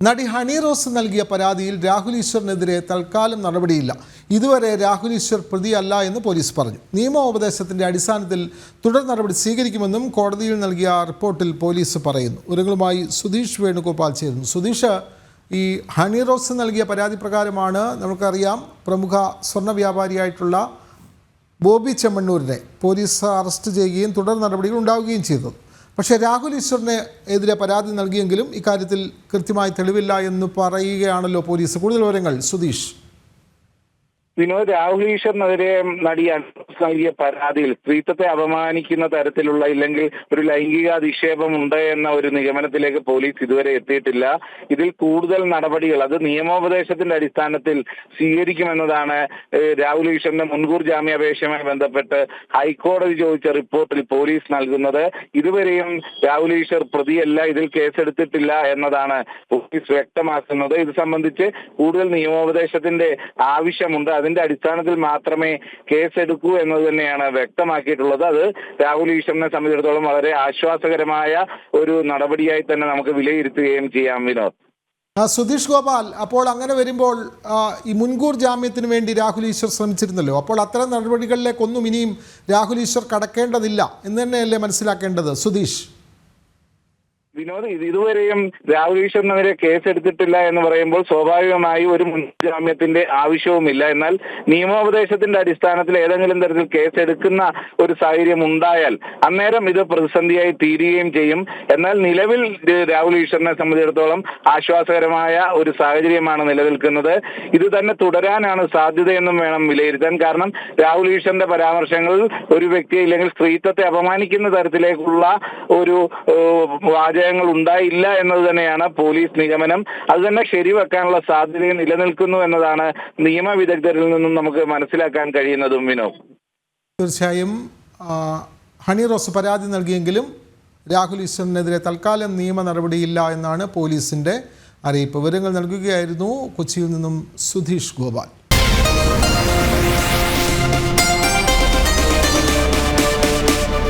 നടി ഹണി റോസ് നൽകിയ പരാതിയിൽ രാഹുൽ ഈശ്വറിനെതിരെ തൽക്കാലം നടപടിയില്ല. ഇതുവരെ രാഹുൽ ഈശ്വർ പ്രതിയല്ല എന്ന് പോലീസ് പറഞ്ഞു. നിയമോപദേശത്തിന്റെ അടിസ്ഥാനത്തിൽ തുടർ നടപടി സ്വീകരിക്കുമെന്നും കോടതിയിൽ നൽകിയ റിപ്പോർട്ടിൽ പോലീസ് പറയുന്നു. ഒരുങ്ങളുമായി സുധീഷ് വേണുഗോപാൽ ചേരുന്നു. സുധീഷ് ഈ ഹണി റോസ് നൽകിയ പരാതി പ്രകാരമാണ് നമുക്കറിയാം പ്രമുഖ സ്വർണ വ്യാപാരിയായിട്ടുള്ള ബോബി ചെമ്മണ്ണൂരിനെ പോലീസ് അറസ്റ്റ് ചെയ്യുകയും തുടർ നടപടികൾ ഉണ്ടാവുകയും ചെയ്തത് പക്ഷേ രാഹുൽ ഈശ്വറിന് എതിരെ പരാതി നൽകിയെങ്കിലും ഇക്കാര്യത്തിൽ കൃത്യമായി തെളിവില്ല എന്ന് പറയുകയാണല്ലോ പോലീസ്. കൂടുതൽ വിവരങ്ങൾ സുധീഷ്. വിനോദ് രാഹുൽ ഈശ്വറിനെതിരെ നടി നൽകിയ പരാതിയിൽ സ്ത്രീത്വത്തെ അപമാനിക്കുന്ന തരത്തിലുള്ള ഇല്ലെങ്കിൽ ഒരു ലൈംഗിക അധിക്ഷേപം ഉണ്ട് എന്ന ഒരു നിഗമനത്തിലേക്ക് പോലീസ് ഇതുവരെ എത്തിയിട്ടില്ല. ഇതിൽ കൂടുതൽ നടപടികൾ അത് നിയമോപദേശത്തിന്റെ അടിസ്ഥാനത്തിൽ സ്വീകരിക്കുമെന്നതാണ് രാഹുൽ ഈശ്വറിന്റെ മുൻകൂർ ജാമ്യാപേക്ഷയുമായി ബന്ധപ്പെട്ട് ഹൈക്കോടതി ചോദിച്ച റിപ്പോർട്ടിൽ പോലീസ് നൽകുന്നത്. ഇതുവരെയും രാഹുൽ ഈശ്വർ പ്രതിയല്ല ഇതിൽ കേസെടുത്തിട്ടില്ല എന്നതാണ് പോലീസ് വ്യക്തമാക്കുന്നത്. ഇത് സംബന്ധിച്ച് കൂടുതൽ നിയമോപദേശത്തിന്റെ ആവശ്യമുണ്ട്. അതിന്റെ അടിസ്ഥാനത്തിൽ മാത്രമേ കേസ് എടുക്കൂ എന്ന് തന്നെയാണ് വ്യക്തമാക്കിയിട്ടുള്ളത്. അത് രാഹുൽ ഈശ്വരനെ സംബന്ധിച്ചിടത്തോളം വളരെ ആശ്വാസകരമായ ഒരു നടപടിയായി തന്നെ നമുക്ക് വിലയിരുത്തുകയും ചെയ്യാം വിനോദ്. സുധീഷ് ഗോപാൽ അപ്പോൾ അങ്ങനെ വരുമ്പോൾ ഈ മുൻകൂർ ജാമ്യത്തിന് വേണ്ടി രാഹുൽ ഈശ്വർ ശ്രമിച്ചിരുന്നല്ലോ. അപ്പോൾ അത്തരം നടപടികളിലേക്കൊന്നും ഇനിയും രാഹുൽ ഈശ്വർ കടക്കേണ്ടതില്ല എന്ന് തന്നെയല്ലേ മനസ്സിലാക്കേണ്ടത് സുധീഷ്? വിനോദ് ഇത് ഇതുവരെയും രാഹുൽ ഈശ്വറിനെതിരെ കേസെടുത്തിട്ടില്ല എന്ന് പറയുമ്പോൾ സ്വാഭാവികമായി ഒരു മുൻജാമ്യത്തിന്റെ ആവശ്യവുമില്ല. എന്നാൽ നിയമോപദേശത്തിന്റെ അടിസ്ഥാനത്തിൽ ഏതെങ്കിലും തരത്തിൽ കേസെടുക്കുന്ന ഒരു സാഹചര്യം ഉണ്ടായാൽ അന്നേരം ഇത് പ്രതിസന്ധിയായി തീരുകയും ചെയ്യും. എന്നാൽ നിലവിൽ രാഹുൽ ഈശ്വറിനെ സംബന്ധിച്ചിടത്തോളം ആശ്വാസകരമായ ഒരു സാഹചര്യമാണ് നിലനിൽക്കുന്നത്. ഇത് തന്നെ തുടരാനാണ് സാധ്യതയെന്നും വേണം വിലയിരുത്താൻ. കാരണം രാഹുൽ ഈശ്വറിന്റെ പരാമർശങ്ങൾ ഒരു വ്യക്തി ഇല്ലെങ്കിൽ സ്ത്രീത്വത്തെ അപമാനിക്കുന്ന തരത്തിലേക്കുള്ള ഒരു ഏഹ്, വാചകങ്ങൾ ഉണ്ടായില്ല എന്നത് തന്നെയാണ് പോലീസ് നിഗമനം. അത് തന്നെ ശരിവെക്കാനുള്ള സാധ്യത നിലനിൽക്കുന്നു എന്നതാണ് നിയമവിദഗ്ധരിൽ നിന്നും നമുക്ക് മനസ്സിലാക്കാൻ കഴിയുന്നതും വിനോദ്. തീർച്ചയായും ഹണി റോസ് പരാതി നൽകിയെങ്കിലും രാഹുൽ ഈശ്വറിനെതിരെ തൽക്കാലം നിയമ നടപടിയില്ല എന്നാണ് പോലീസിന്റെ അറിയിപ്പ്. വിവരങ്ങൾ നൽകുകയായിരുന്നു കൊച്ചിയിൽ നിന്നും സുധീഷ് ഗോപാൽ.